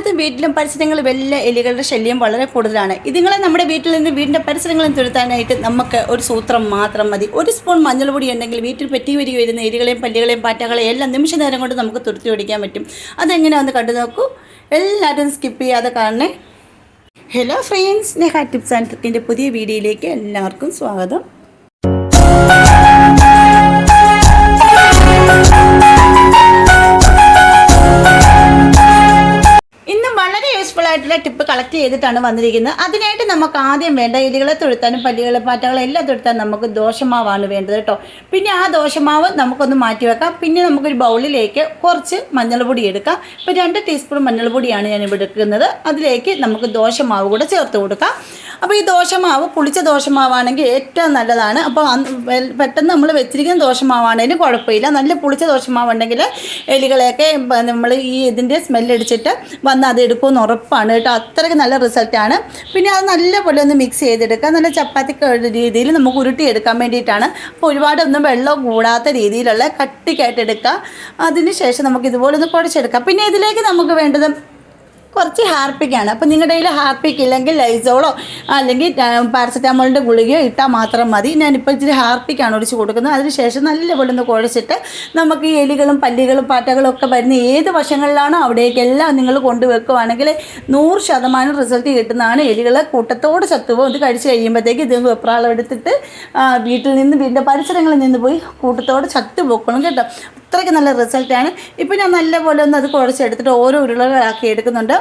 കാലത്തും വീട്ടിലും പരിസരങ്ങളിൽ വലിയ എലികളുടെ ശല്യം വളരെ കൂടുതലാണ്. ഇതുങ്ങളെ നമ്മുടെ വീട്ടിൽ നിന്ന് വീടിന്റെ പരിസരങ്ങളും തുരുത്താനായിട്ട് നമുക്ക് ഒരു സൂത്രം മാത്രം മതി. ഒരു സ്പൂൺ മഞ്ഞൾപ്പൊടി ഉണ്ടെങ്കിൽ വീട്ടിൽ പെറ്റി വരി വരുന്ന എലികളെയും പല്ലികളെയും പാറ്റകളെയും എല്ലാം നിമിഷ നേരം കൊണ്ട് നമുക്ക് തുരുത്തി ഓടിക്കാൻ പറ്റും. അതെങ്ങനെയാണെന്ന് കണ്ടു നോക്കൂ. എല്ലാവരും സ്കിപ്പ് ചെയ്യാതെ കാണണേ. Hello friends Neha tips and ട്രിക്കിന്റെ പുതിയ വീഡിയോയിലേക്ക് എല്ലാവർക്കും സ്വാഗതം. ആയിട്ടുള്ള ടിപ്പ് കളക്ട് ചെയ്തിട്ടാണ് വന്നിരിക്കുന്നത്. അതിനായിട്ട് നമുക്ക് ആദ്യം വേണ്ട എലികളെ തൊഴുത്താനും പല്ലികളെ പാറ്റകളെ എല്ലാം തുഴുത്താൻ നമുക്ക് ദോശമാവാണ് വേണ്ടത് കേട്ടോ. പിന്നെ ആ ദോശമാവ് നമുക്കൊന്ന് മാറ്റി വെക്കാം. പിന്നെ നമുക്കൊരു ബൗളിലേക്ക് കുറച്ച് മഞ്ഞൾപ്പൊടി എടുക്കാം. ഇപ്പോൾ രണ്ട് ടീസ്പൂൺ മഞ്ഞൾപ്പൊടിയാണ് ഞാൻ ഇവിടെ എടുക്കുന്നത്. അതിലേക്ക് നമുക്ക് ദോശമാവ് കൂടെ ചേർത്ത് കൊടുക്കാം. അപ്പോൾ ഈ ദോശമാവ് പുളിച്ച ദോശമാവാണെങ്കിൽ ഏറ്റവും നല്ലതാണ്. അപ്പോൾ പെട്ടെന്ന് നമ്മൾ വെച്ചിരിക്കുന്ന ദോശമാവാണെങ്കിലും കുഴപ്പമില്ല. നല്ല പുളിച്ച ദോശമാവുണ്ടെങ്കിൽ എലികളെയൊക്കെ നമ്മൾ ഈ ഇതിന്റെ സ്മെല്ലടിച്ചിട്ട് വന്ന് അത് എടുക്കുമെന്ന് ഉറപ്പാണ് കേട്ടോ. അത്രയ്ക്ക് നല്ല റിസൾട്ടാണ് പിന്നെ അത് നല്ലപോലെ ഒന്ന് മിക്സ് ചെയ്തെടുക്കുക. നല്ല ചപ്പാത്തിക്ക് രീതിയിൽ നമുക്ക് ഉരുട്ടിയെടുക്കാൻ വേണ്ടിയിട്ടാണ്. അപ്പോൾ ഒരുപാടൊന്നും വെള്ളം കൂടാത്ത രീതിയിലുള്ള കട്ടിക്കായിട്ട് എടുക്കുക. അതിന് ശേഷം നമുക്ക് ഇതുപോലെ ഒന്ന് കുഴച്ചെടുക്കാം പിന്നെ ഇതിലേക്ക് നമുക്ക് വേണ്ടത് കുറച്ച് ഹാർപ്പിക്കാണ്. അപ്പോൾ നിങ്ങളുടെ കയ്യിൽ ഹാർപ്പിക്ക് ഇല്ലെങ്കിൽ ലൈസോളോ അല്ലെങ്കിൽ പാരസെറ്റാമോളിന്റെ ഗുളികയോ ഇട്ടാൽ മാത്രം മതി. ഞാനിപ്പോൾ ഇച്ചിരി ഹാർപ്പിക്കാണ് ഒഴിച്ച് കൊടുക്കുന്നത്. അതിനുശേഷം നല്ലപോലെ ഒന്ന് കുഴച്ചിട്ട് നമുക്ക് ഈ എലികളും പല്ലികളും പാറ്റകളും ഒക്കെ വരുന്ന ഏത് വശങ്ങളിലാണോ അവിടേക്കെല്ലാം നിങ്ങൾ കൊണ്ടുവെക്കുവാണെങ്കിൽ നൂറ് ശതമാനം റിസൾട്ട് കിട്ടുന്നതാണ് എലികൾ. കൂട്ടത്തോട് ചത്തുപോകും ഇത് കഴിച്ച് കഴിയുമ്പോഴത്തേക്ക് ഇത് വെപ്രാളം എടുത്തിട്ട് വീട്ടിൽ നിന്ന് വീടിന്റെ പരിസരങ്ങളിൽ നിന്ന് പോയി കൂട്ടത്തോട് ചത്തുപോക്കണം കേട്ടോ. അത്രയ്ക്ക് നല്ല റിസൾട്ടാണ് ഇപ്പോൾ ഞാൻ നല്ലപോലെ ഒന്ന് അത് കുഴച്ചെടുത്തിട്ട് ഓരോ ഉരുളകളാക്കി എടുക്കുന്നുണ്ട്.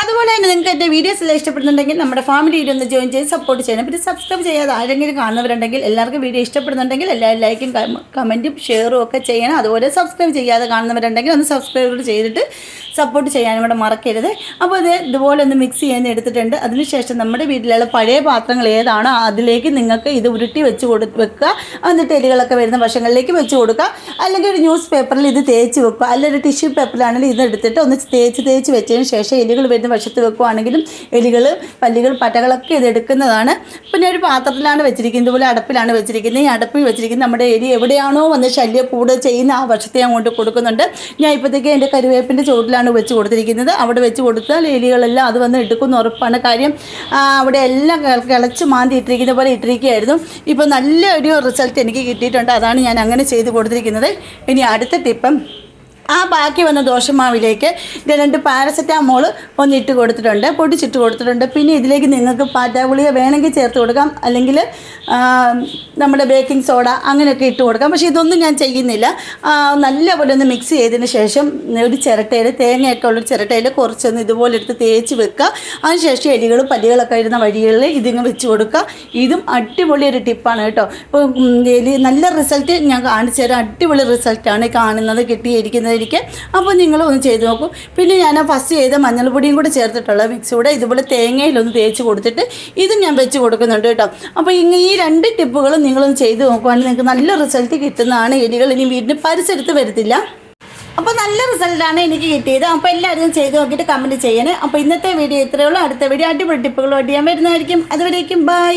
അതുപോലെ തന്നെ നിങ്ങൾക്ക് എന്റെ വീഡിയോസ് എല്ലാം ഇഷ്ടപ്പെടുന്നുണ്ടെങ്കിൽ നമ്മുടെ ഫാമിലി വീഡിയോ ഒന്ന് ജോയിൻ ചെയ്ത് സപ്പോർട്ട് ചെയ്യണം. പിന്നെ സബ്സ്ക്രൈബ് ചെയ്യാതെ ആരെങ്കിലും കാണുന്നവരുണ്ടെങ്കിൽ എല്ലാവർക്കും വീഡിയോ ഇഷ്ടപ്പെടുന്നുണ്ടെങ്കിൽ എല്ലാവരും ലൈക്കും കമന്റും ഷെയറും ഒക്കെ ചെയ്യണം. അതുപോലെ സബ്സ്ക്രൈബ് ചെയ്യാതെ കാണുന്നവരുണ്ടെങ്കിൽ ഒന്ന് സബ്സ്ക്രൈബ് ചെയ്തിട്ട് സപ്പോർട്ട് ചെയ്യാനും കൂടെ മറക്കരുത്. അപ്പോൾ ഇത് ഇതുപോലെ ഒന്ന് മിക്സ് ചെയ്യാൻ എടുത്തിട്ടുണ്ട്. അതിനുശേഷം നമ്മുടെ വീട്ടിലുള്ള പഴയ പാത്രങ്ങൾ ഏതാണോ അതിലേക്ക് നിങ്ങൾക്ക് ഇത് ഉരുട്ടി വെച്ച് കൊടു വെക്കുക. എന്നിട്ട് എലികളൊക്കെ വരുന്ന വശങ്ങളിലേക്ക് വെച്ച് കൊടുക്കുക. അല്ലെങ്കിൽ ഒരു ന്യൂസ് പേപ്പറിൽ ഇത് തേച്ച് വെക്കുക. അല്ലെങ്കിൽ ടിഷ്യൂ പേപ്പറിലാണെങ്കിൽ ഇത് എടുത്തിട്ട് ഒന്ന് തേച്ച് തേച്ച് വെച്ചതിന് ശേഷം എലികൾ വരുന്ന വശത്ത് വെക്കുവാണെങ്കിലും എലികൾ പല്ലികൾ പറ്റകളൊക്കെ ഇത് എടുക്കുന്നതാണ്. പിന്നെ ഒരു പാത്രത്തിലാണ് വെച്ചിരിക്കുന്നത്. ഇതുപോലെ അടപ്പിലാണ് വെച്ചിരിക്കുന്നത്. ഈ അടപ്പിൽ വെച്ചിരിക്കുന്നത് നമ്മുടെ എലി എവിടെയാണോ വന്ന് ശല്യം കൂടുതൽ ചെയ്യുന്ന ആ വശത്തെ ഞാൻ കൊണ്ട് കൊടുക്കുന്നുണ്ട്. ഞാൻ ഇപ്പോഴത്തേക്ക് എന്റെ കരുവേപ്പിന്റെ ചുവട്ടിലാണ് വെച്ച് കൊടുത്തിരിക്കുന്നത്. അവിടെ വെച്ച് കൊടുത്താൽ എലികളെല്ലാം അത് വന്ന് എടുക്കുന്ന ഉറപ്പാണ്. കാര്യം അവിടെ എല്ലാം കിള- കിളച്ച് മാന്തി ഇട്ടിരിക്കുന്ന പോലെ ഇട്ടിരിക്കുകയായിരുന്നു. ഇപ്പോൾ നല്ല ഒരു റിസൾട്ട് എനിക്ക് കിട്ടിയിട്ടുണ്ട്. അതാണ് ഞാൻ അങ്ങനെ ചെയ്ത് കൊടുത്തിരിക്കുന്നത്. ഇനി അടുത്ത ടിപ്പം ആ ബാക്കി വന്ന ദോശമാവിലേക്ക് രണ്ട് പാരസെറ്റാമോൾ ഒന്ന് ഇട്ട് കൊടുത്തിട്ടുണ്ട് പൊടിച്ചിട്ട് കൊടുത്തിട്ടുണ്ട്. പിന്നെ ഇതിലേക്ക് നിങ്ങൾക്ക് പാറ്റാഗുളിക വേണമെങ്കിൽ ചേർത്ത് കൊടുക്കാം. അല്ലെങ്കിൽ നമ്മുടെ ബേക്കിംഗ് സോഡ അങ്ങനെയൊക്കെ ഇട്ട് കൊടുക്കാം. പക്ഷേ ഇതൊന്നും ഞാൻ ചെയ്യുന്നില്ല. നല്ലപോലെ ഒന്ന് മിക്സ് ചെയ്തതിന് ശേഷം ഒരു ചിരട്ടയിൽ തേങ്ങയൊക്കെ ഉള്ള ചിരട്ടയിൽ കുറച്ചൊന്ന് ഇതുപോലെ എടുത്ത് തേച്ച് വെക്കുക. അതിനുശേഷം എലികളും പല്ലികളൊക്കെ വരുന്ന വഴികളിൽ ഇതിങ്ങ് വെച്ച് കൊടുക്കുക. ഇതും അടിപൊളി ഒരു ടിപ്പാണ് കേട്ടോ. ഇപ്പോൾ എലി നല്ല റിസൾട്ട് ഞാൻ കാണിച്ചു തരാം. അടിപൊളി റിസൾട്ടാണ് കാണുന്നത് കിട്ടിയിരിക്കുന്നത്. എനിക്ക് അപ്പോൾ നിങ്ങൾ ഒന്ന് ചെയ്ത് നോക്കും. പിന്നെ ഞാൻ ഫസ്റ്റ് ചെയ്ത മഞ്ഞൾപ്പൊടിയും കൂടെ ചേർത്തിട്ടുള്ള മിക്സ് കൂടെ ഇതുപോലെ തേങ്ങയിലൊന്ന് തേച്ച് കൊടുത്തിട്ട് ഇത് ഞാൻ വെച്ച് കൊടുക്കുന്നുണ്ട് കേട്ടോ. അപ്പോൾ ഇങ്ങനെ ഈ രണ്ട് ടിപ്പുകളും നിങ്ങളൊന്ന് ചെയ്ത് നോക്കുവാണെങ്കിൽ നിങ്ങൾക്ക് നല്ല റിസൾട്ട് കിട്ടുന്നതാണ്. എലികൾ ഇനി വീടിന് പരിസരത്ത് വരത്തില്ല. അപ്പോൾ നല്ല റിസൾട്ടാണ് എനിക്ക് കിട്ടിയത്. അപ്പോൾ എല്ലാവരും ചെയ്ത് നോക്കിയിട്ട് കമന്റ് ചെയ്യണേ. അപ്പോൾ ഇന്നത്തെ വീഡിയോ ഇത്രയുള്ളൂ അടുത്ത വീഡിയോ അടിപൊളി ടിപ്പുകളുമായിട്ട് ഞാൻ വരുന്നതായിരിക്കും. അതുവരേക്കും ബൈ